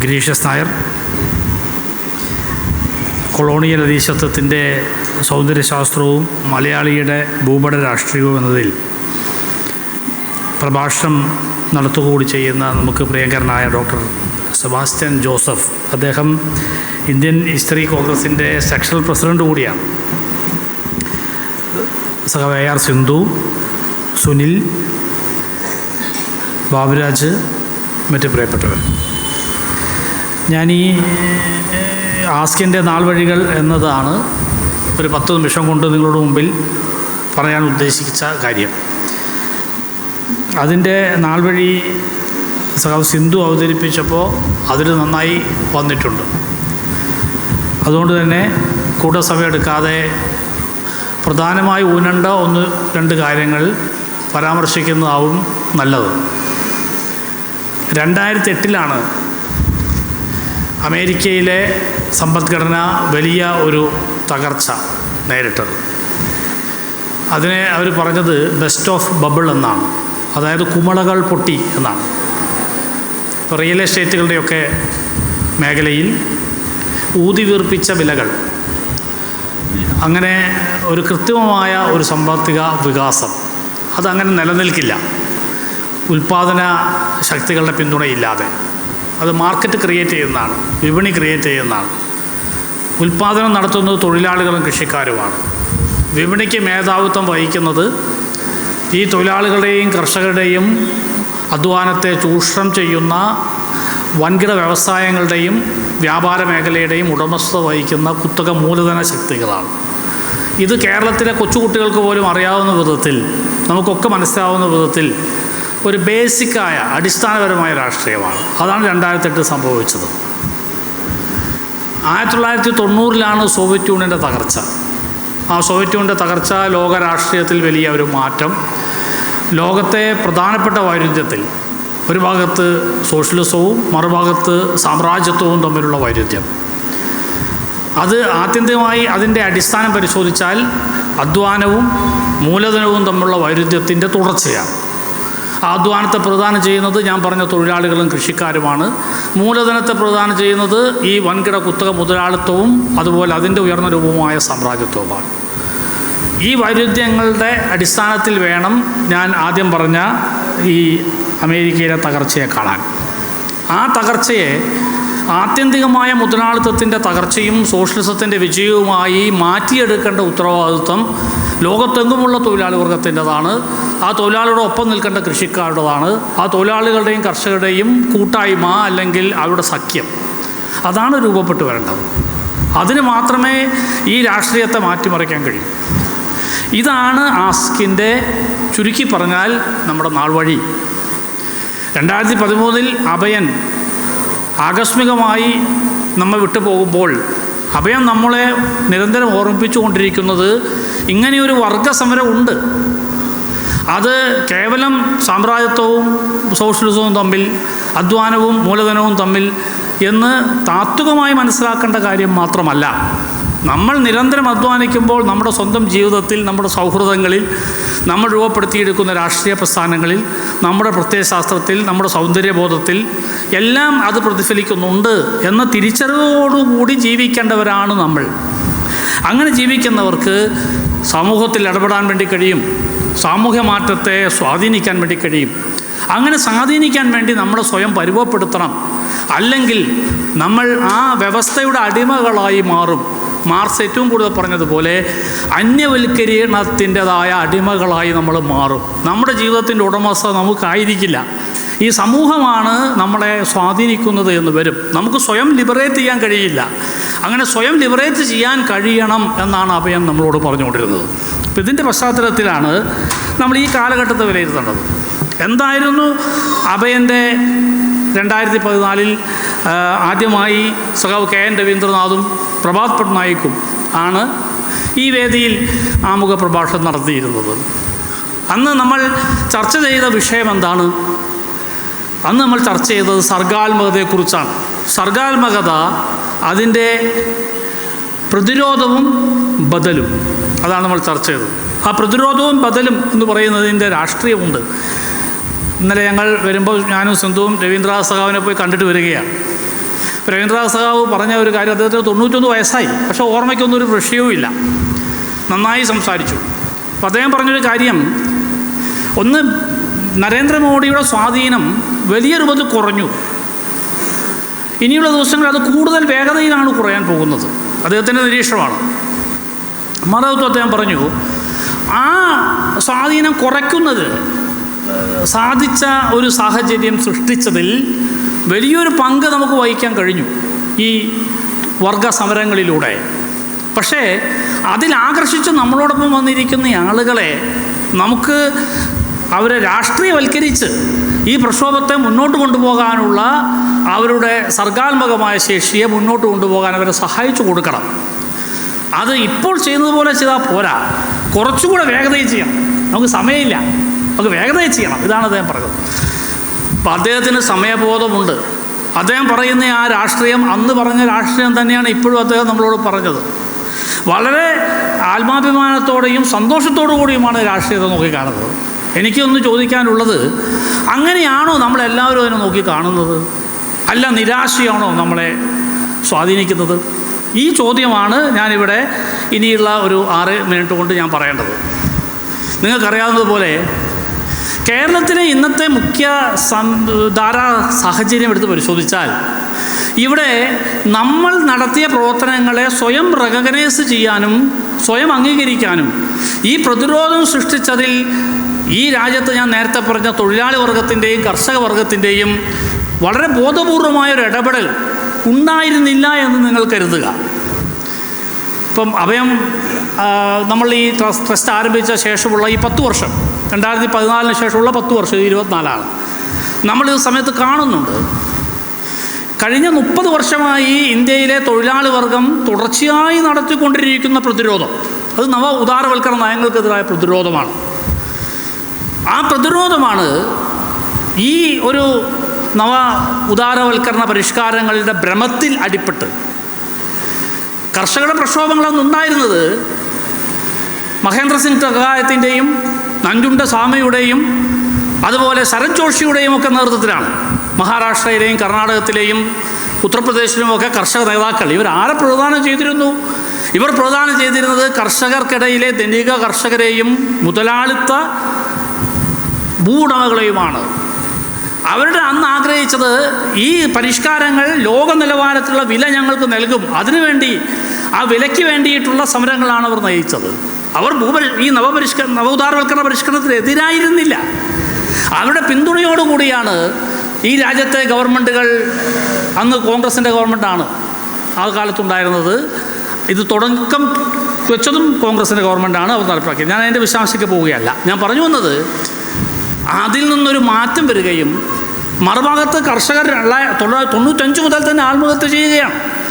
ഗിരീഷസ് Nair. Colonial അധീശത്വത്തിന്റെ സൗന്ദര്യശാസ്ത്രവും മലയാളിയുടെ ഭൂപട രാഷ്ട്രീയവും എന്നതിൽ പ്രഭാഷണം നടത്തുകൂടി ചെയ്യുന്ന നമുക്ക് പ്രിയങ്കരനായ ഡോക്ടർ സെബാസ്റ്റ്യൻ ജോസഫ്. അദ്ദേഹം ഇന്ത്യൻ ഹിസ്റ്ററി കോൺഗ്രസിന്റെ സെക്ഷണൽ പ്രസിഡന്റ് കൂടിയാണ്. സഹ എ ആർ സിന്ധു സുനിൽ ബാബുരാജ് മറ്റ് പ്രിയപ്പെട്ടവർ. ഞാൻ ഈ ആസ്കിന്റെ നാൾ വഴികൾ എന്നതാണ് ഒരു പത്ത് നിമിഷം കൊണ്ട് നിങ്ങളുടെ മുമ്പിൽ പറയാൻ ഉദ്ദേശിച്ച കാര്യം. അതിന്റെ നാൾ വഴി സിന്ധു അവതരിപ്പിച്ചപ്പോൾ അതിൽ നന്നായി വന്നിട്ടുണ്ട്. അതുകൊണ്ട് തന്നെ കൂടുതൽ സമയമെടുക്കാതെ പ്രധാനമായി ഊനണ്ട ഒന്ന് രണ്ട് കാര്യങ്ങൾ പരാമർശിക്കുന്നതാവും നല്ലത്. രണ്ടായിരത്തി എട്ടിലാണ് അമേരിക്കയിലെ സമ്പദ്ഘടന വലിയ ഒരു തകർച്ച നേരിട്ടത്. അതിനെ അവർ പറഞ്ഞത് ബെസ്റ്റ് ഓഫ് ബബിൾ എന്നാണ്. അതായത് കുമളകൾ പൊട്ടി എന്നാണ്. ഇപ്പോൾ റിയൽ എസ്റ്റേറ്റുകളുടെയൊക്കെ മേഖലയിൽ ഊതി വീർപ്പിച്ച വിലകൾ. അങ്ങനെ ഒരു കൃത്രിമമായ ഒരു സാമ്പത്തിക വികാസം. അതങ്ങനെ നിലനിൽക്കില്ല. ഉൽപ്പാദന ശക്തികളുടെ പിന്തുണയില്ലാതെ. അത് മാർക്കറ്റ് ക്രിയേറ്റ് ചെയ്യുന്നതാണ് വിപണി ക്രിയേറ്റ് ചെയ്യുന്നതാണ്. ഉൽപ്പാദനം നടത്തുന്നത് തൊഴിലാളികളും കൃഷിക്കാരുമാണ്. വിപണിക്ക് മേധാവിത്വം വഹിക്കുന്നത് ഈ തൊഴിലാളികളുടെയും കർഷകരുടെയും അധ്വാനത്തെ ചൂഷണം ചെയ്യുന്ന വൻകിട വ്യവസായങ്ങളുടെയും വ്യാപാര മേഖലയുടെയും ഉടമസ്ഥത വഹിക്കുന്ന കുത്തക മൂലധന ശക്തികളാണ്. ഇത് കേരളത്തിലെ കൊച്ചുകുട്ടികൾക്ക് പോലും അറിയാവുന്ന വിധത്തിൽ നമുക്കൊക്കെ മനസ്സിലാവുന്ന വിധത്തിൽ ഒരു ബേസിക്കായ അടിസ്ഥാനപരമായ രാഷ്ട്രീയമാണ്. അതാണ് രണ്ടായിരത്തെട്ട് സംഭവിച്ചത്. ആയിരത്തി തൊള്ളായിരത്തി തൊണ്ണൂറിലാണ് സോവിയറ്റ് യൂണിയന്റെ തകർച്ച. ആ സോവിയറ്റ് യൂണിയന്റെ തകർച്ച ലോക രാഷ്ട്രീയത്തിൽ വലിയ ഒരു മാറ്റം. ലോകത്തെ പ്രധാനപ്പെട്ട വൈരുദ്ധ്യത്തിൽ ഒരു ഭാഗത്ത് സോഷ്യലിസവും മറുഭാഗത്ത് സാമ്രാജ്യത്വവും തമ്മിലുള്ള വൈരുദ്ധ്യം. അത് ആത്യന്തികമായി അതിന്റെ അടിസ്ഥാനം പരിശോധിച്ചാൽ അധ്വാനവും മൂലധനവും തമ്മിലുള്ള വൈരുദ്ധ്യത്തിന്റെ തുടർച്ചയാണ്. അധ്വാനത്തെ പ്രദാനം ചെയ്യുന്നത് ഞാൻ പറഞ്ഞ തൊഴിലാളികളും കൃഷിക്കാരുമാണ്. മൂലധനത്തെ പ്രദാനം ചെയ്യുന്നത് ഈ വൻകിട കുത്തക മുതലാളിത്തവും അതുപോലെ അതിന്റെ ഉയർന്ന രൂപവുമായ സാമ്രാജ്യത്വമാണ് ഈ വൈരുദ്ധ്യങ്ങളുടെ അടിസ്ഥാനത്തിൽ വേണം ഞാൻ ആദ്യം പറഞ്ഞ ഈ അമേരിക്കയിലെ തകർച്ചയെ കാണാൻ. ആ തകർച്ചയെ ആത്യന്തികമായ മുതലാളിത്തത്തിന്റെ തകർച്ചയും സോഷ്യലിസത്തിന്റെ വിജയവുമായി മാറ്റിയെടുക്കേണ്ട ഉത്തരവാദിത്വം ലോകത്തെങ്ങുമുള്ള തൊഴിലാളി വർഗത്തിന്റെതാണ്. ആ തൊഴിലാളിയുടെ ഒപ്പം നിൽക്കേണ്ട കൃഷിക്കാരുടേതാണ്. ആ തൊഴിലാളികളുടെയും കർഷകരുടെയും കൂട്ടായ്മ അല്ലെങ്കിൽ അവരുടെ സഖ്യം. അതാണ് രൂപപ്പെട്ടു വരേണ്ടത്. അതിന് മാത്രമേ ഈ രാഷ്ട്രീയത്തെ മാറ്റിമറിക്കാൻ കഴിയൂ. ഇതാണ് ആസ്കിന്റെ ചുരുക്കി പറഞ്ഞാൽ നമ്മുടെ നാൾ വഴി. രണ്ടായിരത്തി പതിമൂന്നിൽ അഭയൻ ആകസ്മികമായി നമ്മൾ വിട്ടു പോകുമ്പോൾ അഭയം നമ്മളെ നിരന്തരം ഓർമ്മിപ്പിച്ചുകൊണ്ടിരിക്കുന്നത് ഇങ്ങനെയൊരു വർഗസമരം ഉണ്ട് അത് കേവലം സാമ്രാജ്യത്വവും സോഷ്യലിസവും തമ്മിൽ അധ്വാനവും മൂലധനവും തമ്മിൽ എന്ന് താത്വികമായി മനസ്സിലാക്കേണ്ട കാര്യം മാത്രമല്ല. നമ്മൾ നിരന്തരം അധ്വാനിക്കുമ്പോൾ നമ്മുടെ സ്വന്തം ജീവിതത്തിൽ നമ്മുടെ സൗഹൃദങ്ങളിൽ നമ്മൾ രൂപപ്പെടുത്തിയെടുക്കുന്ന രാഷ്ട്രീയ പ്രസ്ഥാനങ്ങളിൽ നമ്മുടെ പ്രത്യയശാസ്ത്രത്തിൽ നമ്മുടെ സൗന്ദര്യബോധത്തിൽ എല്ലാം അത് പ്രതിഫലിക്കുന്നുണ്ട് എന്ന തിരിച്ചറിവോടുകൂടി ജീവിക്കേണ്ടവരാണ് നമ്മൾ. അങ്ങനെ ജീവിക്കുന്നവർക്ക് സമൂഹത്തിൽ ഇടപെടാൻ വേണ്ടി കഴിയും സാമൂഹ്യ മാറ്റത്തെ സ്വാധീനിക്കാൻ വേണ്ടി കഴിയും. അങ്ങനെ സ്വാധീനിക്കാൻ വേണ്ടി നമ്മളെ സ്വയം പരുവപ്പെടുത്തണം അല്ലെങ്കിൽ നമ്മൾ ആ വ്യവസ്ഥയുടെ അടിമകളായി മാറും. മാർക്സ് ഏറ്റവും കൂടുതൽ പറഞ്ഞതുപോലെ അന്യവൽക്കരണത്തിന്റെതായ അടിമകളായി നമ്മൾ മാറും. നമ്മുടെ ജീവിതത്തിന്റെ ഉടമസ്ഥ നമുക്കായിരിക്കില്ല. ഈ സമൂഹമാണ് നമ്മളെ സ്വാധീനിക്കുന്നത് എന്ന് വരും. നമുക്ക് സ്വയം ലിബറേറ്റ് ചെയ്യാൻ കഴിയില്ല. അങ്ങനെ സ്വയം ലിബറേറ്റ് ചെയ്യാൻ കഴിയണം എന്നാണ് അഭയം നമ്മളോട് പറഞ്ഞുകൊണ്ടിരുന്നത്. അപ്പം ഇതിന്റെ പശ്ചാത്തലത്തിലാണ് നമ്മൾ ഈ കാലഘട്ടത്തെ വിലയിരുത്തേണ്ടത്. എന്തായിരുന്നു അഭയന്റെ രണ്ടായിരത്തി പതിനാലിൽ ആദ്യമായി സഖാവ് കെ എൻ രവീന്ദ്രനാഥും പ്രഭാത് പട്നായിക്കും ആണ് ഈ വേദിയിൽ ആമുഖ പ്രഭാഷണം നടത്തിയിരുന്നത്. അന്ന് നമ്മൾ ചർച്ച ചെയ്ത വിഷയം എന്താണ്? അന്ന് നമ്മൾ ചർച്ച ചെയ്തത് സർഗാത്മകതയെക്കുറിച്ചാണ്. സർഗാത്മകത അതിന്റെ പ്രതിരോധവും ബദലും. അതാണ് നമ്മൾ ചർച്ച ചെയ്തത്. ആ പ്രതിരോധവും ബദലും എന്ന് പറയുന്നതിന്റെ രാഷ്ട്രീയമുണ്ട്. ഇന്നലെ ഞങ്ങൾ വരുമ്പോൾ ഞാനും സിന്ധുവും രവീന്ദ്രനാഥ് സഖാവിനെ പോയി കണ്ടിട്ട് വരികയാണ്. രവീന്ദ്രനാഥ് സഖാവ് പറഞ്ഞ ഒരു കാര്യം അദ്ദേഹത്തിന് തൊണ്ണൂറ്റൊന്ന് വയസ്സായി. പക്ഷേ ഓർമ്മയ്ക്കൊന്നും ഒരു പ്രശ്നവുമില്ല നന്നായി സംസാരിച്ചു. അപ്പോൾ അദ്ദേഹം പറഞ്ഞൊരു കാര്യം ഒന്ന് നരേന്ദ്രമോദിയുടെ സ്വാധീനം വലിയ രൂപത്തിൽ കുറഞ്ഞു. ഇനിയുള്ള ദിവസങ്ങളിൽ അത് കൂടുതൽ വേഗതയിലാണ് കുറയാൻ പോകുന്നത്. അദ്ദേഹത്തിന്റെ നിരീക്ഷണമാണ്. മറുപടി അദ്ദേഹം പറഞ്ഞു ആ സ്വാധീനം കുറയ്ക്കുന്നത് സാധിച്ച ഒരു സാഹചര്യം സൃഷ്ടിച്ചതിൽ വലിയൊരു പങ്ക് നമുക്ക് വഹിക്കാൻ കഴിഞ്ഞു ഈ വർഗ സമരങ്ങളിലൂടെ പക്ഷേ അതിലാകർഷിച്ച് നമ്മളോടൊപ്പം വന്നിരിക്കുന്ന ആളുകളെ നമുക്ക് അവരെ രാഷ്ട്രീയവൽക്കരിച്ച് ഈ പ്രക്ഷോഭത്തെ മുന്നോട്ട് കൊണ്ടുപോകാനുള്ള അവരുടെ സർഗാത്മകമായ ശേഷിയെ മുന്നോട്ട് കൊണ്ടുപോകാൻ അവരെ സഹായിച്ചു കൊടുക്കണം. അത് ഇപ്പോൾ ചെയ്യുന്നത് പോലെ ചെയ്താൽ പോരാ. കുറച്ചുകൂടെ വേഗതയിൽ ചെയ്യണം. നമുക്ക് സമയമില്ല. നമുക്ക് വേഗതയിൽ ചെയ്യണം. ഇതാണ് അദ്ദേഹം പറഞ്ഞത്. അപ്പം അദ്ദേഹത്തിന് സമയബോധമുണ്ട്. അദ്ദേഹം പറയുന്ന ആ രാഷ്ട്രീയം അന്ന് പറഞ്ഞ രാഷ്ട്രീയം തന്നെയാണ് ഇപ്പോഴും അദ്ദേഹം നമ്മളോട് പറഞ്ഞത്. വളരെ ആത്മാഭിമാനത്തോടെയും സന്തോഷത്തോടു കൂടിയുമാണ് രാഷ്ട്രീയത്തെ നോക്കിക്കാണുന്നത് എനിക്കൊന്ന് ചോദിക്കാനുള്ളത് അങ്ങനെയാണോ നമ്മളെല്ലാവരും അതിനെ നോക്കി കാണുന്നത്? അല്ല നിരാശയാണോ നമ്മളെ സ്വാധീനിക്കുന്നത്? ഈ ചോദ്യമാണ് ഞാനിവിടെ ഇനിയുള്ള ഒരു ആറ് മിനിറ്റ് കൊണ്ട് ഞാൻ പറയേണ്ടത്. നിങ്ങൾക്കറിയാവുന്നതുപോലെ കേരളത്തിലെ ഇന്നത്തെ മുഖ്യ ധാരാ സാഹചര്യം എടുത്ത് പരിശോധിച്ചാൽ ഇവിടെ നമ്മൾ നടത്തിയ പ്രവർത്തനങ്ങളെ സ്വയം റെക്കഗ്നൈസ് ചെയ്യാനും സ്വയം അംഗീകരിക്കാനും ഈ പ്രതിരോധം സൃഷ്ടിച്ചതിൽ ഈ രാജ്യത്ത് ഞാൻ നേരത്തെ പറഞ്ഞ തൊഴിലാളി വർഗത്തിന്റെയും കർഷക വർഗത്തിന്റെയും വളരെ ബോധപൂർവമായ ഒരു ഇടപെടൽ ഉണ്ടായിരുന്നില്ല എന്ന് നിങ്ങൾ കരുതുക. ഇപ്പം അഭയം നമ്മൾ ഈ ട്രസ്റ്റ് ആരംഭിച്ച ശേഷമുള്ള ഈ പത്ത് വർഷം രണ്ടായിരത്തി പതിനാലിന് ശേഷമുള്ള പത്ത് വർഷം ഇരുപത്തിനാലാണ്. നമ്മൾ ഈ സമയത്ത് കാണുന്നുണ്ട്. കഴിഞ്ഞ മുപ്പത് വർഷമായി ഇന്ത്യയിലെ തൊഴിലാളി വർഗം തുടർച്ചയായി നടത്തിക്കൊണ്ടിരിക്കുന്ന പ്രതിരോധം. അത് നവ ഉദാരവൽക്കരണ നയങ്ങൾക്കെതിരായ പ്രതിരോധമാണ്. ആ പ്രതിരോധമാണ് ഈ ഒരു നവ ഉദാരവൽക്കരണ പരിഷ്കാരങ്ങളുടെ ഭ്രമത്തിൽ അടിപ്പെട്ട്. കർഷകരുടെ പ്രക്ഷോഭങ്ങളൊന്നുണ്ടായിരുന്നത് മഹേന്ദ്ര സിംഗ് ടകായത്തിന്റെയും നഞ്ചുണ്ട സ്വാമിയുടെയും അതുപോലെ സരഞ്ജോഷിയുടെയും ഒക്കെ നേതൃത്വത്തിലാണ് മഹാരാഷ്ട്രയിലെയും കർണാടകത്തിലെയും ഉത്തർപ്രദേശിലും ഒക്കെ കർഷക നേതാക്കൾ. ഇവർ ആരെ പ്രധാനം ചെയ്തിരുന്നു? ഇവർ പ്രധാനം ചെയ്തിരുന്നത് കർഷകർക്കിടയിലെ ധനിക കർഷകരെയും മുതലാളിത്ത ഭൂവുടമകളെയുമാണ്. അവരുടെ അന്ന് ആഗ്രഹിച്ചത് ഈ പരിഷ്കാരങ്ങൾ ലോക നിലവാരത്തിലുള്ള വില ഞങ്ങൾക്ക് നൽകും. അതിനുവേണ്ടി ആ വിലയ്ക്ക് വേണ്ടിയിട്ടുള്ള സമരങ്ങളാണ് അവർ നയിച്ചത്. അവർ ഭൂപരി ഈ നവപരിഷ്ക നവോദാരവൽക്കരണ പരിഷ്കരണത്തിന് എതിരായിരുന്നില്ല. അവരുടെ പിന്തുണയോടുകൂടിയാണ് ഈ രാജ്യത്തെ ഗവൺമെന്റുകൾ അന്ന് കോൺഗ്രസിന്റെ ഗവൺമെന്റാണ് ആ കാലത്തുണ്ടായിരുന്നത്. ഇത് തുടക്കം വെച്ചതും കോൺഗ്രസിന്റെ ഗവൺമെന്റാണ് അവർ നടപ്പാക്കിയത്. ഞാൻ അതിന്റെ വിശ്വാസിക്ക് പോവുകയല്ല. ഞാൻ പറഞ്ഞു വന്നത് അതിൽ നിന്നൊരു മാറ്റം വരികയും മറുഭാഗത്ത് കർഷകർ തൊണ്ണൂറ്റഞ്ച് മുതൽ തന്നെ ആത്മഹത്യ ചെയ്യുകയാണ്.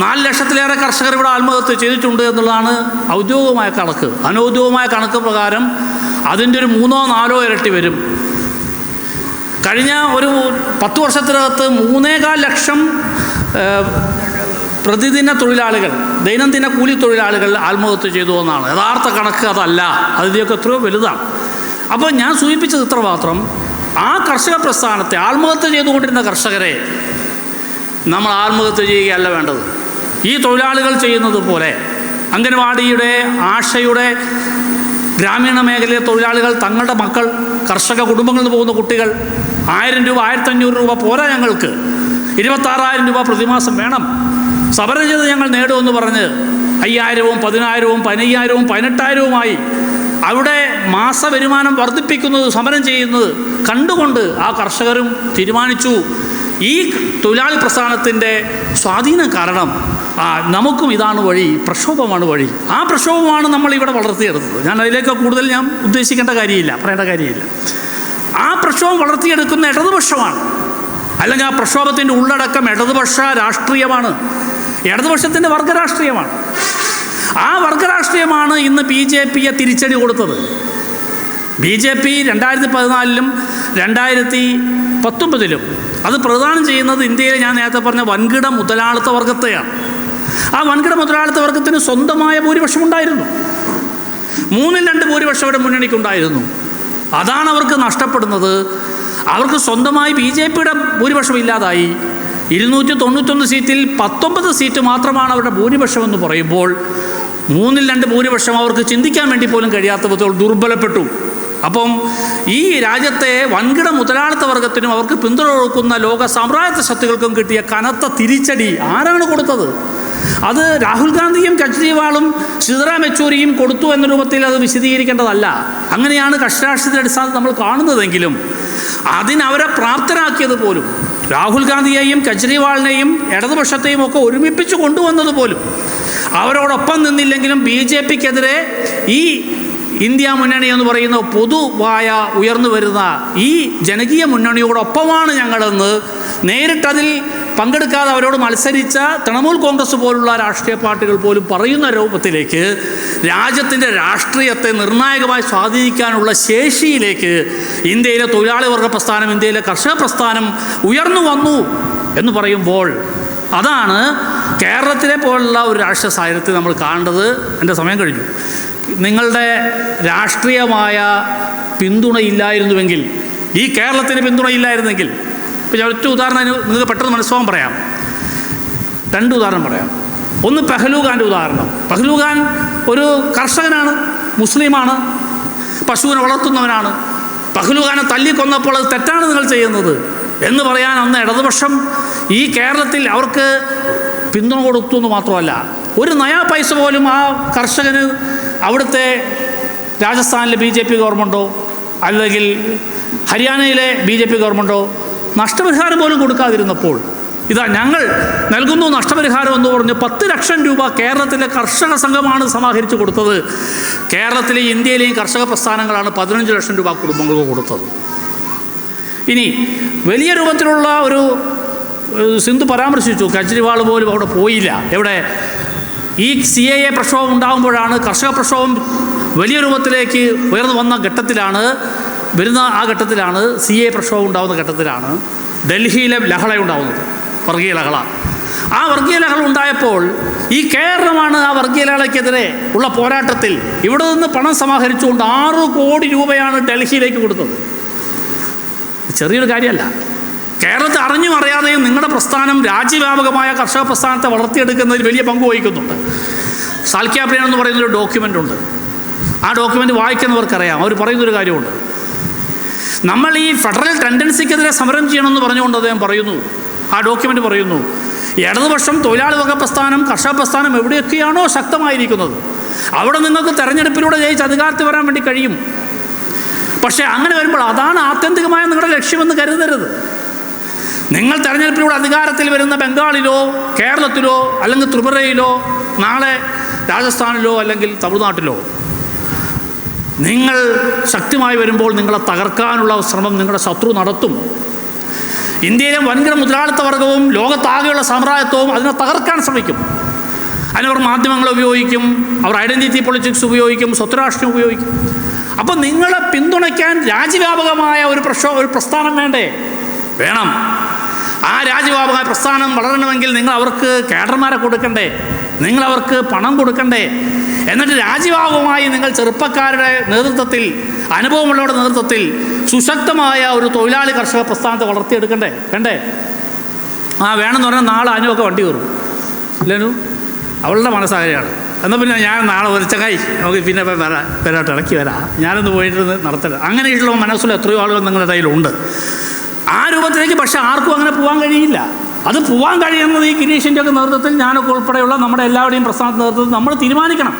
നാല് ലക്ഷത്തിലേറെ കർഷകർ ഇവിടെ ആത്മഹത്യ ചെയ്തിട്ടുണ്ട് എന്നുള്ളതാണ് ഔദ്യോഗികമായ കണക്ക്. അനൗദ്യോഗികമായ കണക്ക് പ്രകാരം അതിന്റെ ഒരു മൂന്നോ നാലോ ഇരട്ടി വരും. കഴിഞ്ഞ ഒരു പത്ത് വർഷത്തിനകത്ത് മൂന്നേകാൽ ലക്ഷം പ്രതിദിന തൊഴിലാളികൾ ദൈനംദിന കൂലി തൊഴിലാളികൾ ആത്മഹത്യ ചെയ്തു എന്നാണ്. യഥാർത്ഥ കണക്ക് അതല്ല. അതിന്റെയൊക്കെ എത്രയോ വലുതാണ്. അപ്പോൾ ഞാൻ സൂചിപ്പിച്ചത് ഇത്ര മാത്രം. ആ കർഷക പ്രസ്ഥാനത്തെ ആത്മഹത്യ ചെയ്തുകൊണ്ടിരുന്ന കർഷകരെ നമ്മൾ ആത്മഹത്യ ചെയ്യുകയല്ല വേണ്ടത്. ഈ തൊഴിലാളികൾ ചെയ്യുന്നത് പോലെ അംഗൻവാടിയുടെ ആശയുടെ ഗ്രാമീണ മേഖലയിലെ തൊഴിലാളികൾ തങ്ങളുടെ മക്കൾ കർഷക കുടുംബങ്ങളിൽ നിന്ന് പോകുന്ന കുട്ടികൾ ആയിരം രൂപ ആയിരത്തഞ്ഞൂറ് രൂപ പോരാ ഞങ്ങൾക്ക്. ഇരുപത്താറായിരം രൂപ പ്രതിമാസം വേണം. സമരം ചെയ്ത് ഞങ്ങൾ നേടുമെന്ന് പറഞ്ഞ് അയ്യായിരവും പതിനായിരവും പതിനയ്യായിരവും പതിനെട്ടായിരവുമായി അവിടെ മാസ വരുമാനം വർദ്ധിപ്പിക്കുന്നത് സമരം ചെയ്യുന്നത് കണ്ടുകൊണ്ട് ആ കർഷകരും തീരുമാനിച്ചു. ഈ തൊഴിലാളി പ്രസ്ഥാനത്തിന്റെ സ്വാധീനം കാരണം നമുക്കും ഇതാണ് വഴി പ്രക്ഷോഭമാണ് വഴി. ആ പ്രക്ഷോഭമാണ് നമ്മൾ ഇവിടെ വളർത്തിയെടുത്തത്. ഞാൻ അതിലേക്ക് കൂടുതൽ ഞാൻ ഉദ്ദേശിക്കേണ്ട കാര്യമില്ല പറയേണ്ട കാര്യമില്ല. ആ പ്രക്ഷോഭം വളർത്തിയെടുക്കുന്ന ഇടതുപക്ഷമാണ്. അല്ലെങ്കിൽ ആ പ്രക്ഷോഭത്തിന്റെ ഉള്ളടക്കം ഇടതുപക്ഷ രാഷ്ട്രീയമാണ്. ഇടതുപക്ഷത്തിന്റെ വർഗരാഷ്ട്രീയമാണ്. ആ വർഗരാഷ്ട്രീയമാണ് ഇന്ന് ബി ജെ പിയെ തിരിച്ചടി കൊടുത്തത്. ബി ജെ പി രണ്ടായിരത്തി പതിനാലിലും രണ്ടായിരത്തി പത്തൊമ്പതിലും അത് പ്രദാനം ചെയ്യുന്നത് ഇന്ത്യയിലെ ഞാൻ നേരത്തെ പറഞ്ഞ വൻകിട മുതലാളിത്ത വർഗത്തെയാണ്. ആ വൻകിട മുതലാളിത്ത വർഗത്തിന് സ്വന്തമായ ഭൂരിപക്ഷം ഉണ്ടായിരുന്നു മൂന്നിൽ രണ്ട് ഭൂരിപക്ഷം അവരുടെ മുന്നണിക്കുണ്ടായിരുന്നു. അതാണ് അവർക്ക് നഷ്ടപ്പെടുന്നത്. അവർക്ക് സ്വന്തമായി ബി ജെ പിയുടെ ഭൂരിപക്ഷം ഇല്ലാതായി. ഇരുന്നൂറ്റി തൊണ്ണൂറ്റൊന്ന് സീറ്റിൽ പത്തൊമ്പത് സീറ്റ് മാത്രമാണ് അവരുടെ ഭൂരിപക്ഷം എന്ന് പറയുമ്പോൾ മൂന്നിൽ രണ്ട് ഭൂരിപക്ഷം അവർക്ക് ചിന്തിക്കാൻ വേണ്ടി പോലും കഴിയാത്ത വിധത്തിൽ ദുർബലപ്പെട്ടു. അപ്പം ഈ രാജ്യത്തെ വൻകിട മുതലാളിത്ത വർഗത്തിനും അവർക്ക് പിന്തുണ കൊടുക്കുന്ന ലോക സാമ്രാജ്യത്വ ശക്തികൾക്കും കിട്ടിയ കനത്ത തിരിച്ചടി ആരാണ് കൊടുത്തത്? അത് രാഹുൽ ഗാന്ധിയും കെജ്രിവാളും സീതാറാം യെച്ചൂരിയും കൊടുത്തു എന്ന രൂപത്തിൽ അത് വിശദീകരിക്കേണ്ടതല്ല. അങ്ങനെയാണ് കക്ഷരാഷ്ട്രത്തിന്റെ അടിസ്ഥാനത്തിൽ നമ്മൾ കാണുന്നതെങ്കിലും അതിനവരെ പ്രാപ്തരാക്കിയത് പോലും രാഹുൽ ഗാന്ധിയെയും കെജ്രിവാളിനെയും ഇടതുപക്ഷത്തെയും ഒക്കെ ഒരുമിപ്പിച്ച് കൊണ്ടുവന്നത് പോലും അവരോടൊപ്പം നിന്നില്ലെങ്കിലും ബി ജെ പിക്കെതിരെ ഈ ഇന്ത്യ മുന്നണി എന്ന് പറയുന്ന പൊതുവായ ഉയർന്നു വരുന്ന ഈ ജനകീയ മുന്നണിയോടൊപ്പമാണ് ഞങ്ങളെന്ന് നേരിട്ടതിൽ പങ്കെടുക്കാതെ അവരോട് മത്സരിച്ച തൃണമൂൽ കോൺഗ്രസ് പോലുള്ള രാഷ്ട്രീയ പാർട്ടികൾ പോലും പറയുന്ന രൂപത്തിലേക്ക് രാജ്യത്തിന്റെ രാഷ്ട്രീയത്തെ നിർണായകമായി സ്വാധീനിക്കാനുള്ള ശേഷിയിലേക്ക് ഇന്ത്യയിലെ തൊഴിലാളി വർഗ പ്രസ്ഥാനം ഇന്ത്യയിലെ കർഷക പ്രസ്ഥാനം ഉയർന്നു വന്നു എന്ന് പറയുമ്പോൾ അതാണ് കേരളത്തിലെ പോലുള്ള ഒരു രാഷ്ട്രീയ സാഹചര്യത്തിൽ നമ്മൾ കാണേണ്ടത്. എന്റെ സമയം കഴിഞ്ഞു. നിങ്ങളുടെ രാഷ്ട്രീയമായ പിന്തുണയില്ലായിരുന്നുവെങ്കിൽ ഈ കേരളത്തിന് പിന്തുണയില്ലായിരുന്നെങ്കിൽ ഇപ്പോൾ ഞാൻ ഒറ്റ ഉദാഹരണം നിങ്ങൾക്ക് പെട്ടെന്ന് മനസ്സിലാവാൻ പറയാം. രണ്ട് ഉദാഹരണം പറയാം. ഒന്ന് പെഹലൂഖാന്റെ ഉദാഹരണം. പെഹലൂഖാൻ ഒരു കർഷകനാണ് മുസ്ലിമാണ് പശുവിനെ വളർത്തുന്നവനാണ്. പെഹലൂഖാനെ തല്ലിക്കൊന്നപ്പോൾ അത് തെറ്റാണ് നിങ്ങൾ ചെയ്യുന്നത് എന്ന് പറയാൻ അന്ന് ഇടതുപക്ഷം ഈ കേരളത്തിൽ അവർക്ക് പിന്തുണ കൊടുത്തു എന്ന് മാത്രമല്ല ഒരു നയാ പൈസ പോലും ആ കർഷകന് അവിടുത്തെ രാജസ്ഥാനിലെ ബി ജെ പി ഗവൺമെന്റോ അല്ലെങ്കിൽ ഹരിയാനയിലെ ബി ജെ പി ഗവൺമെന്റോ നഷ്ടപരിഹാരം പോലും കൊടുക്കാതിരുന്നപ്പോൾ ഇതാ ഞങ്ങൾ നൽകുന്നു നഷ്ടപരിഹാരം എന്ന് പറഞ്ഞ് പത്ത് ലക്ഷം രൂപ കേരളത്തിലെ കർഷക സംഘമാണ് സമാഹരിച്ചു കൊടുത്തത്. കേരളത്തിലെയും ഇന്ത്യയിലെയും കർഷക പ്രസ്ഥാനങ്ങളാണ് പതിനഞ്ച് ലക്ഷം രൂപ കുടുംബങ്ങൾക്ക് കൊടുത്തത്. ഇനി വലിയ രൂപത്തിലുള്ള ഒരു സിന്ധു പരാമർശിച്ചു. കെജ്രിവാൾ പോലും അവിടെ പോയില്ല. എവിടെ? ഈ സി എ എ പ്രക്ഷോഭം ഉണ്ടാകുമ്പോഴാണ് കർഷക പ്രക്ഷോഭം വലിയ രൂപത്തിലേക്ക് ഉയർന്നു വന്ന ഘട്ടത്തിലാണ് വരുന്ന ആ ഘട്ടത്തിലാണ് സി എ പ്രക്ഷോഭം ഉണ്ടാകുന്ന ഘട്ടത്തിലാണ് ഡൽഹിയിലെ ലഹള ഉണ്ടാകുന്നത് വർഗീയ ലഹള. ആ വർഗീയ ലഹള ഉണ്ടായപ്പോൾ ഈ കേരളമാണ് ആ വർഗീയ ലഹളയ്ക്കെതിരെ ഉള്ള പോരാട്ടത്തിൽ ഇവിടെ നിന്ന് പണം സമാഹരിച്ചുകൊണ്ട് ആറ് കോടി രൂപയാണ് ഡൽഹിയിലേക്ക് കൊടുത്തത്. ചെറിയൊരു കാര്യമല്ല. കേരളത്തെ അറിഞ്ഞും അറിയാതെയും നിങ്ങളുടെ പ്രസ്ഥാനം രാജ്യവ്യാപകമായ കർഷക പ്രസ്ഥാനത്തെ വളർത്തിയെടുക്കുന്നതിൽ വലിയ പങ്ക് വഹിക്കുന്നുണ്ട്. സാൽക്യാപ്രിയാണെന്ന് പറയുന്നൊരു ഡോക്യുമെന്റ് ഉണ്ട്. ആ ഡോക്യുമെന്റ് വായിക്കുന്നവർക്കറിയാം. അവർ പറയുന്നൊരു കാര്യമുണ്ട്. നമ്മൾ ഈ ഫെഡറൽ ടെൻഡൻസിക്കെതിരെ സമരം ചെയ്യണമെന്ന് പറഞ്ഞുകൊണ്ട് അദ്ദേഹം പറയുന്നു. ആ ഡോക്യുമെന്റ് പറയുന്നു. ഇടതുപക്ഷം തൊഴിലാളി വക പ്രസ്ഥാനം കർഷക പ്രസ്ഥാനം എവിടെയൊക്കെയാണോ ശക്തമായിരിക്കുന്നത്. അവിടെ നിങ്ങൾക്ക് തെരഞ്ഞെടുപ്പിലൂടെ ജയിച്ച് അധികാരത്തിൽ വരാൻ വേണ്ടി കഴിയും. പക്ഷേ അങ്ങനെ വരുമ്പോൾ അതാണ് ആത്യന്തികമായ നിങ്ങളുടെ ലക്ഷ്യമെന്ന് കരുതരുത്. നിങ്ങൾ തെരഞ്ഞെടുപ്പിലൂടെ അധികാരത്തിൽ വരുന്ന ബംഗാളിലോ കേരളത്തിലോ അല്ലെങ്കിൽ ത്രിപുരയിലോ നാളെ രാജസ്ഥാനിലോ അല്ലെങ്കിൽ തമിഴ്നാട്ടിലോ നിങ്ങൾ ശക്തിമായി വരുമ്പോൾ നിങ്ങളെ തകർക്കാനുള്ള ശ്രമം നിങ്ങളുടെ ശത്രു നടത്തും. ഇന്ത്യയിലെ വൻകിട മുതലാളിത്ത വർഗവും ലോകത്താകെയുള്ള സാമ്രാജ്യത്വവും അതിനെ തകർക്കാൻ ശ്രമിക്കും. അതിനവർ മാധ്യമങ്ങൾ ഉപയോഗിക്കും അവർ ഐഡന്റിറ്റി പൊളിറ്റിക്സ് ഉപയോഗിക്കും സ്വത്തുരാഷ്ട്രം ഉപയോഗിക്കും. അപ്പം നിങ്ങളെ പിന്തുണയ്ക്കാൻ രാജ്യവ്യാപകമായ ഒരു പ്രക്ഷോ ഒരു പ്രസ്ഥാനം വേണ്ടേ? വേണം. ആ രാജ്യവ്യാപകമായ പ്രസ്ഥാനം വളരണമെങ്കിൽ നിങ്ങൾ അവർക്ക് കേഡർമാരെ കൊടുക്കണ്ടേ? നിങ്ങൾ അവർക്ക് പണം കൊടുക്കണ്ടേ? എന്നിട്ട് രാജ്യവാഹവുമായി നിങ്ങൾ ചെറുപ്പക്കാരുടെ നേതൃത്വത്തിൽ അനുഭവമുള്ളവരുടെ നേതൃത്വത്തിൽ സുശക്തമായ ഒരു തൊഴിലാളി കർഷക പ്രസ്ഥാനത്തെ വളർത്തിയെടുക്കണ്ടേ? വേണ്ടേ? ആ വേണമെന്ന് പറഞ്ഞാൽ നാളെ അനുവൊക്കെ വണ്ടി കയറും. ഇല്ലനു അവളുടെ മനസ്സാകെയാണ്. എന്നാൽ പിന്നെ ഞാൻ നാളെ ഒരു കൈ നമുക്ക് പിന്നെ വരാം വരാട്ട് ഇടയ്ക്ക് വരാം. ഞാനൊന്ന് പോയിട്ട് നടത്തരുത് അങ്ങനെയുള്ള മനസ്സിൽ എത്രയോ ആളുകൾ നിങ്ങളുടെ ഇടയിലുണ്ട്. ആ രൂപത്തിലേക്ക് പക്ഷേ ആർക്കും അങ്ങനെ പോകാൻ കഴിയില്ല. അത് പോകാൻ കഴിയുന്നത് ഈ ഗിരീഷിന്റെ ഒക്കെ നേതൃത്വത്തിൽ ഞാനൊക്കെ ഉൾപ്പെടെയുള്ള നമ്മുടെ എല്ലാവരുടെയും പ്രസ്ഥാനത്തിന്റെ നേതൃത്വത്തിൽ നമ്മൾ തീരുമാനിക്കണം.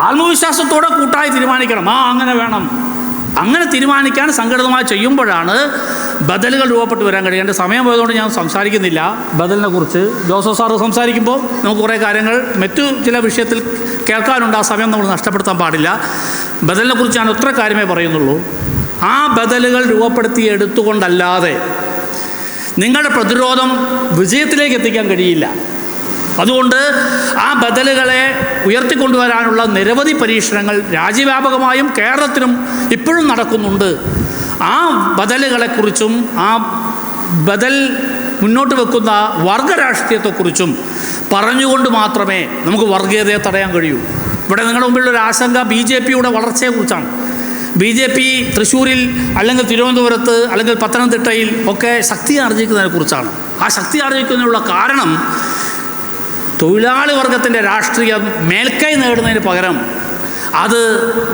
ആത്മവിശ്വാസത്തോടെ കൂട്ടായി തീരുമാനിക്കണം. ആ അങ്ങനെ വേണം. അങ്ങനെ തീരുമാനിക്കാൻ സംഘടിതമായി ചെയ്യുമ്പോഴാണ് ബദലുകൾ രൂപപ്പെട്ട് വരാൻ കഴിയും എന്റെ സമയം പോയതുകൊണ്ട് ഞാൻ സംസാരിക്കുന്നില്ല. ബദലിനെ കുറിച്ച് ജോസഫ് സാറ് സംസാരിക്കുമ്പോൾ നമുക്ക് കുറേ കാര്യങ്ങൾ മറ്റു ചില വിഷയത്തിൽ കേൾക്കാനുണ്ട്. ആ സമയം നമ്മൾ നഷ്ടപ്പെടുത്താൻ പാടില്ല. ബദലിനെ കുറിച്ച് ഞാൻ ഒത്ര കാര്യമേ പറയുന്നുള്ളൂ. ആ ബദലുകൾ രൂപപ്പെടുത്തി എടുത്തുകൊണ്ടല്ലാതെ നിങ്ങളുടെ പ്രതിരോധം വിജയത്തിലേക്ക് എത്തിക്കാൻ കഴിയില്ല. അതുകൊണ്ട് ആ ബദലുകളെ ഉയർത്തിക്കൊണ്ടുവരാനുള്ള നിരവധി പരീക്ഷണങ്ങൾ രാജ്യവ്യാപകമായും കേരളത്തിലും ഇപ്പോഴും നടക്കുന്നുണ്ട്. ആ ബദലുകളെക്കുറിച്ചും ആ ബദൽ മുന്നോട്ട് വെക്കുന്ന വർഗ രാഷ്ട്രീയത്തെക്കുറിച്ചും പറഞ്ഞുകൊണ്ട് മാത്രമേ നമുക്ക് വർഗീയതയെ തടയാൻ കഴിയൂ. ഇവിടെ നിങ്ങളുടെ മുമ്പിലുള്ള ഒരു ആശങ്ക ബി ജെ പിയുടെ വളർച്ചയെക്കുറിച്ചാണ്. ബി ജെ പി തൃശ്ശൂരിൽ അല്ലെങ്കിൽ തിരുവനന്തപുരത്ത് അല്ലെങ്കിൽ പത്തനംതിട്ടയിൽ ഒക്കെ ശക്തി ആർജിക്കുന്നതിനെ കുറിച്ചാണ്. ആ ശക്തി ആർജിക്കുന്നതിനുള്ള കാരണം തൊഴിലാളി വർഗത്തിന്റെ രാഷ്ട്രീയം മേൽക്കൈ നേടുന്നതിന് പകരം അത്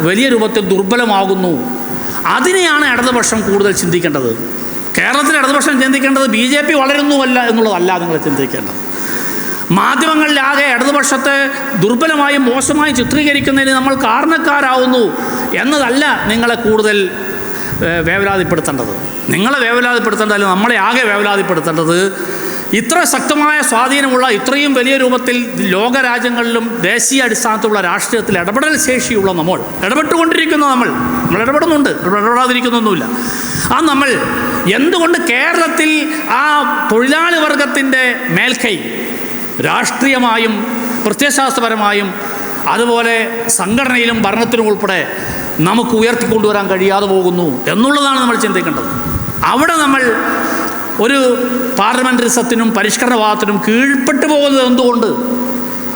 വലിയ രൂപത്തിൽ ദുർബലമാകുന്നു. അതിനെയാണ് ഇടതുപക്ഷം കൂടുതൽ ചിന്തിക്കേണ്ടത്. കേരളത്തിൽ ഇടതുപക്ഷം ചിന്തിക്കേണ്ടത് ബി ജെ പി വളരുന്നുവല്ല എന്നുള്ളതല്ല നിങ്ങൾ ചിന്തിക്കേണ്ടത്. മാധ്യമങ്ങളിലാകെ ഇടതുപക്ഷത്തെ ദുർബലമായും മോശമായും ചിത്രീകരിക്കുന്നതിന് നമ്മൾ കാരണക്കാരാവുന്നു എന്നതല്ല നിങ്ങളെ കൂടുതൽ വേവലാതിപ്പെടുത്തേണ്ടത്. നിങ്ങളെ വേവലാതിപ്പെടുത്തേണ്ടതല്ല നമ്മളെ ആകെ വേവലാതിപ്പെടുത്തേണ്ടത് ഇത്ര ശക്തമായ സ്വാധീനമുള്ള ഇത്രയും വലിയ രൂപത്തിൽ ലോകരാജ്യങ്ങളിലും ദേശീയ അടിസ്ഥാനത്തിലുള്ള രാഷ്ട്രീയത്തിൽ ഇടപെടൽ ശേഷിയുള്ള നമ്മൾ ഇടപെട്ടുകൊണ്ടിരിക്കുന്ന നമ്മൾ നമ്മൾ ഇടപെടുന്നുണ്ട് ഇടപെടാതിരിക്കുന്നൊന്നുമില്ല. ആ നമ്മൾ എന്തുകൊണ്ട് കേരളത്തിൽ ആ തൊഴിലാളി വർഗത്തിന്റെ മേൽക്കൈ രാഷ്ട്രീയമായും പ്രത്യയശാസ്ത്രപരമായും അതുപോലെ സംഘടനയിലും ഭരണത്തിലും ഉൾപ്പെടെ നമുക്ക് ഉയർത്തിക്കൊണ്ടുവരാൻ കഴിയാതെ പോകുന്നു എന്നുള്ളതാണ് നമ്മൾ ചിന്തിക്കേണ്ടത്. അവിടെ നമ്മൾ ഒരു പാർലമെന്ററിസത്തിനും പരിഷ്കരണവാദത്തിനും കീഴ്പ്പെട്ടു പോകുന്നത് എന്തുകൊണ്ട്?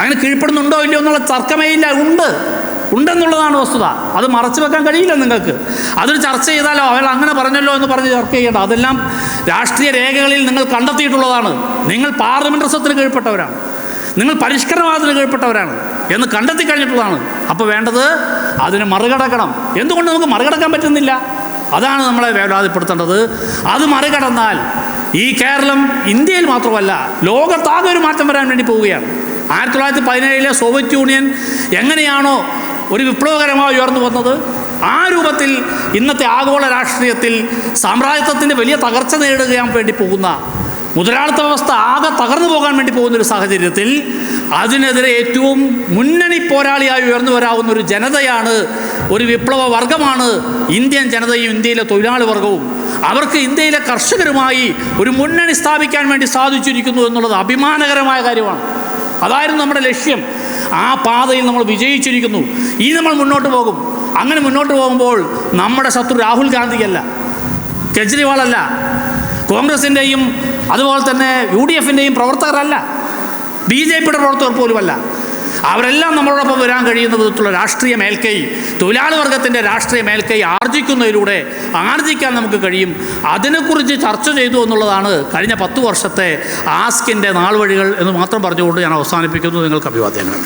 അങ്ങനെ കീഴ്പ്പെടുന്നുണ്ടോ ഇല്ലയോ എന്നുള്ള തർക്കമേ ഇല്ല. ഉണ്ട്. ഉണ്ടെന്നുള്ളതാണ് വസ്തുത. അത് മറച്ചു വെക്കാൻ കഴിയില്ല നിങ്ങൾക്ക്. അതൊരു ചർച്ച ചെയ്താലോ? അയാൾ അങ്ങനെ പറഞ്ഞല്ലോ എന്ന് പറഞ്ഞ് ചർച്ച ചെയ്യേണ്ട. അതെല്ലാം രാഷ്ട്രീയ രേഖകളിൽ നിങ്ങൾ കണ്ടെത്തിയിട്ടുള്ളതാണ്. നിങ്ങൾ പാർലമെന്ററിസത്തിന് കീഴ്പ്പെട്ടവരാണ്. നിങ്ങൾ പരിഷ്കരണവാദത്തിന് കീഴ്പ്പെട്ടവരാണ് എന്ന് കണ്ടെത്തി കഴിഞ്ഞിട്ടുള്ളതാണ്. അപ്പോൾ വേണ്ടത് അതിനെ മറികടക്കണം. എന്തുകൊണ്ട് നമുക്ക് മറികടക്കാൻ പറ്റുന്നില്ല? അതാണ് നമ്മളെ വേവലാതിപ്പെടുത്തേണ്ടത് അത് മറികടന്നാൽ ഈ കേരളം ഇന്ത്യയിൽ മാത്രമല്ല ലോകത്താകെ ഒരു മാറ്റം വരാൻ വേണ്ടി പോവുകയാണ്. ആയിരത്തി തൊള്ളായിരത്തി പതിനേഴിലെ സോവിയറ്റ് യൂണിയൻ എങ്ങനെയാണോ ഒരു വിപ്ലവകരമായി ഉയർന്നു വന്നത്? ആ രൂപത്തിൽ ഇന്നത്തെ ആഗോള രാഷ്ട്രീയത്തിൽ സാമ്രാജ്യത്വത്തിന്റെ വലിയ തകർച്ച നേടുകയാൻ വേണ്ടി പോകുന്ന മുതലാളിത്ത വ്യവസ്ഥ ആകെ തകർന്നു പോകാൻ വേണ്ടി പോകുന്ന ഒരു സാഹചര്യത്തിൽ അതിനെതിരെ ഏറ്റവും മുന്നണി പോരാളിയായി ഉയർന്നു വരാവുന്ന ഒരു ജനതയാണ് ഒരു വിപ്ലവ വർഗമാണ് ഇന്ത്യൻ ജനതയും ഇന്ത്യയിലെ തൊഴിലാളി വർഗവും. അവർക്ക് ഇന്ത്യയിലെ കർഷകരുമായി ഒരു മുന്നണി സ്ഥാപിക്കാൻ വേണ്ടി സാധിച്ചിരിക്കുന്നു എന്നുള്ളത് അഭിമാനകരമായ കാര്യമാണ്. അതായിരുന്നു നമ്മുടെ ലക്ഷ്യം. ആ പാതയിൽ നമ്മൾ വിജയിച്ചിരിക്കുന്നു. ഇനി നമ്മൾ മുന്നോട്ട് പോകും. അങ്ങനെ മുന്നോട്ട് പോകുമ്പോൾ നമ്മുടെ ശത്രു രാഹുൽ ഗാന്ധിയല്ല. കെജ്രിവാളല്ല. കോൺഗ്രസിന്റെയും അതുപോലെ തന്നെ യു ഡി എഫിന്റെയും പ്രവർത്തകരല്ല. ബി ജെ പിയുടെ പ്രവർത്തകർ പോലുമല്ല. അവരെല്ലാം നമ്മളോടൊപ്പം വരാൻ കഴിയുന്ന വിധത്തിലുള്ള രാഷ്ട്രീയ മേൽക്കൈ തൊഴിലാളി വർഗത്തിന്റെ രാഷ്ട്രീയ മേൽക്കൈ ആർജിക്കുന്നതിലൂടെ ആർജിക്കാൻ നമുക്ക് കഴിയും. അതിനെക്കുറിച്ച് ചർച്ച ചെയ്തു എന്നുള്ളതാണ് കഴിഞ്ഞ പത്ത് വർഷത്തെ ആസ്കിന്റെ നാൾ വഴികൾ എന്ന് മാത്രം പറഞ്ഞുകൊണ്ട് ഞാൻ അവസാനിപ്പിക്കുന്നു. നിങ്ങൾക്ക് അഭിവാദ്യങ്ങൾ.